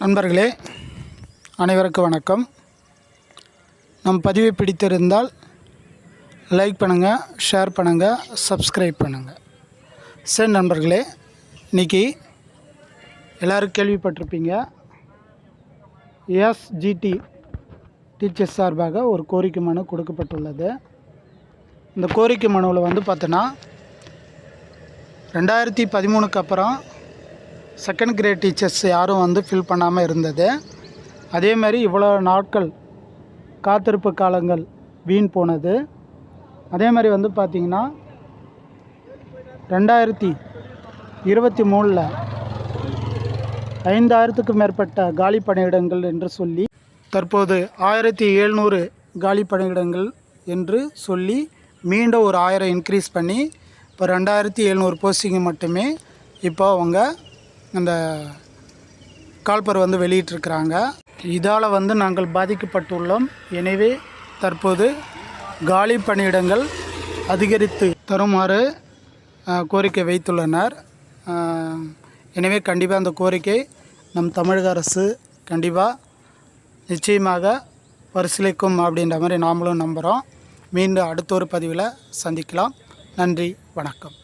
நண்பர்களே அனைவருக்கும் வணக்கம். நம் பதிவை பிடித்திருந்தால் லைக் பண்ணுங்கள் ஷேர் பண்ணுங்கள் சப்ஸ்கிரைப் பண்ணுங்கள் சரி நண்பர்களே இன்றைக்கி எல்லோரும் கேள்விப்பட்டிருப்பீங்க. எஸ்ஜிடி டீச்சர்ஸ் சார்பாக ஒரு கோரிக்கை மனு கொடுக்கப்பட்டுள்ளது. இந்த கோரிக்கை மனுவில் வந்து பார்த்தோன்னா ரெண்டாயிரத்தி பதிமூணுக்கு அப்புறம் செகண்ட் கிரேட் டீச்சர்ஸ் யாரும் வந்து ஃபில் பண்ணாமல் இருந்தது. அதே மாதிரி இவ்வளோ நாட்கள் காத்திருப்பு காலங்கள் வீண் போனது. அதே மாதிரி வந்து பார்த்திங்கன்னா ரெண்டாயிரத்தி இருபத்தி மூணில் ஐந்தாயிரத்துக்கும் மேற்பட்ட காலி பணியிடங்கள் என்று சொல்லி தற்போது ஆயிரத்தி எழுநூறு காலி பணியிடங்கள் என்று சொல்லி மீண்டும் ஒரு ஆயிரம் இன்க்ரீஸ் பண்ணி இப்போ ரெண்டாயிரத்தி எழுநூறு போஸ்டிங்கு மட்டுமே இப்போ அவங்க அந்த கால்பர் வந்து வெளியிட்டிருக்கிறாங்க. இதால் வந்து நாங்கள் பாதிக்கப்பட்டுள்ளோம். எனவே தற்போது காலி பணியிடங்கள் அதிகரித்து தருமாறு கோரிக்கை வைத்துள்ளனர். எனவே கண்டிப்பாக அந்த கோரிக்கை நம் தமிழக அரசு கண்டிப்பாக நிச்சயமாக பரிசீலிக்கும் அப்படின்ற மாதிரி நாமளும் நம்புகிறோம் மீண்டும் அடுத்த ஒரு பதிவில் சந்திக்கலாம். நன்றி வணக்கம்.